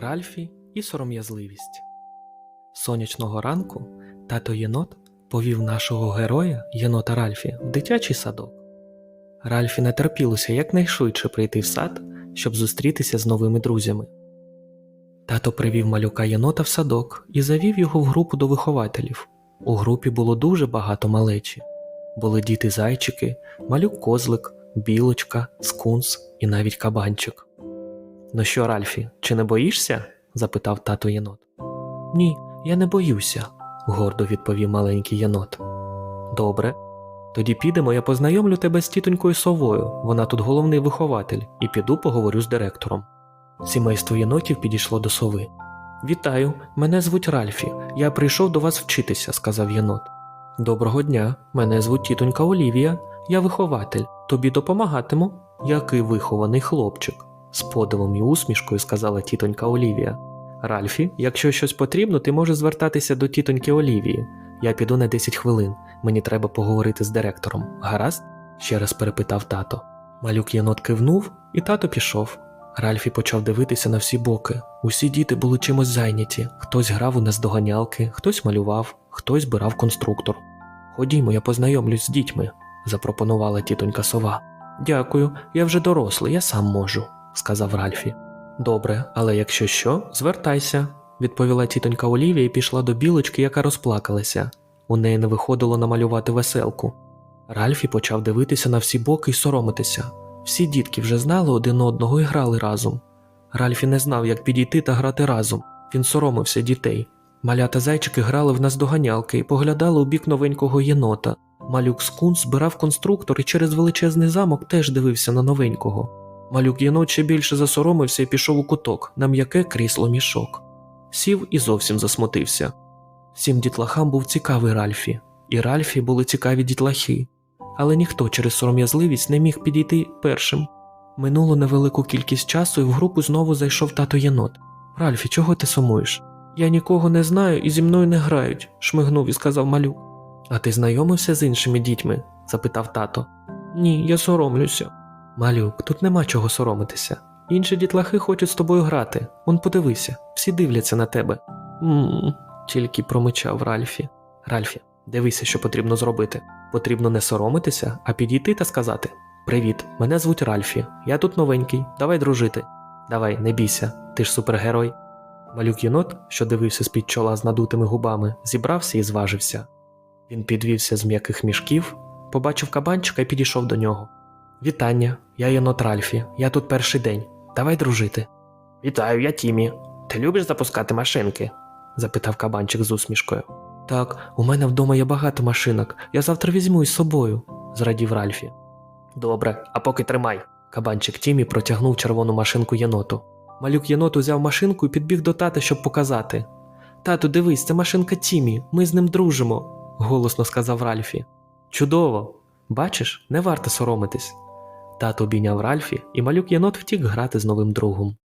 Ральфі і сором'язливість. Сонячного ранку тато єнот повів нашого героя, єнота Ральфі, в дитячий садок. Ральфі не терпілося якнайшвидше прийти в сад, щоб зустрітися з новими друзями. Тато привів малюка єнота в садок і завів його в групу до вихователів. У групі було дуже багато малечі. Були діти зайчики, малюк козлик, білочка, скунс і навіть кабанчик. Ну що, Ральфі, чи не боїшся? запитав тато єнот. Ні, я не боюся, гордо відповів маленький єнот. Добре. Тоді підемо, я познайомлю тебе з тітонькою совою, вона тут головний вихователь, і піду поговорю з директором. Сімейство єнотів підійшло до сови. Вітаю, мене звуть Ральфі. Я прийшов до вас вчитися, сказав єнот. Доброго дня, мене звуть тітонька Олівія, я вихователь. Тобі допомагатиму. Який вихований хлопчик, з подивом і усмішкою сказала тітонька Олівія. Ральфі, якщо щось потрібно, ти можеш звертатися до тітоньки Олівії. Я піду на 10 хвилин. Мені треба поговорити з директором. Гаразд? ще раз перепитав тато. Малюк єнот кивнув, і тато пішов. Ральфі почав дивитися на всі боки. Усі діти були чимось зайняті. Хтось грав у наздоганялки, хтось малював, хтось збирав конструктор. Ходімо, я познайомлюсь з дітьми, запропонувала тітонька сова. Дякую, я вже дорослий, я сам можу, сказав Ральфі. Добре, але якщо що, звертайся, відповіла тітонька Олівія і пішла до білочки, яка розплакалася. У неї не виходило намалювати веселку. Ральфі почав дивитися на всі боки і соромитися. Всі дітки вже знали один одного і грали разом. Ральфі не знав, як підійти та грати разом. Він соромився дітей. Малята зайчики грали в наздоганялки і поглядали у бік новенького єнота. Малюк скунс збирав конструктор і через величезний замок теж дивився на новенького. Малюк єнот ще більше засоромився і пішов у куток на м'яке крісло мішок. Сів і зовсім засмутився. Всім дітлахам був цікавий Ральфі, і Ральфі були цікаві дітлахи, але ніхто через сором'язливість не міг підійти першим. Минуло невелику кількість часу, і в групу знову зайшов тато єнот. Ральфі, чого ти сумуєш? Я нікого не знаю і зі мною не грають, шмигнув і сказав малюк. А ти знайомився з іншими дітьми? запитав тато. Ні, я соромлюся. Малюк, тут нема чого соромитися. Інші дітлахи хочуть з тобою грати. Он подивися, всі дивляться на тебе. Мм, тільки промичав Ральфі. Ральфі, дивися, що потрібно зробити. Потрібно не соромитися, а підійти та сказати: Привіт, мене звуть Ральфі, я тут новенький, давай дружити. Давай, не бійся, ти ж супергерой. Малюк єнот, що дивився з-під чола з надутими губами, зібрався і зважився. Він підвівся з м'яких мішків, побачив кабанчика і підійшов до нього. Вітання, я єнот Ральфі, я тут перший день. Давай дружити. Вітаю, я Тімі. Ти любиш запускати машинки? запитав кабанчик з усмішкою. Так, у мене вдома є багато машинок, я завтра візьму із собою, зрадів Ральфі. Добре, а поки тримай. Кабанчик Тімі протягнув червону машинку єноту. Малюк єнот узяв машинку і підбіг до тата, щоб показати. Тату, дивись, це машинка Тімі, ми з ним дружимо, голосно сказав Ральфі. Чудово! Бачиш, не варто соромитись. Тато обійняв Ральфі, і малюк єнот втік грати з новим другом.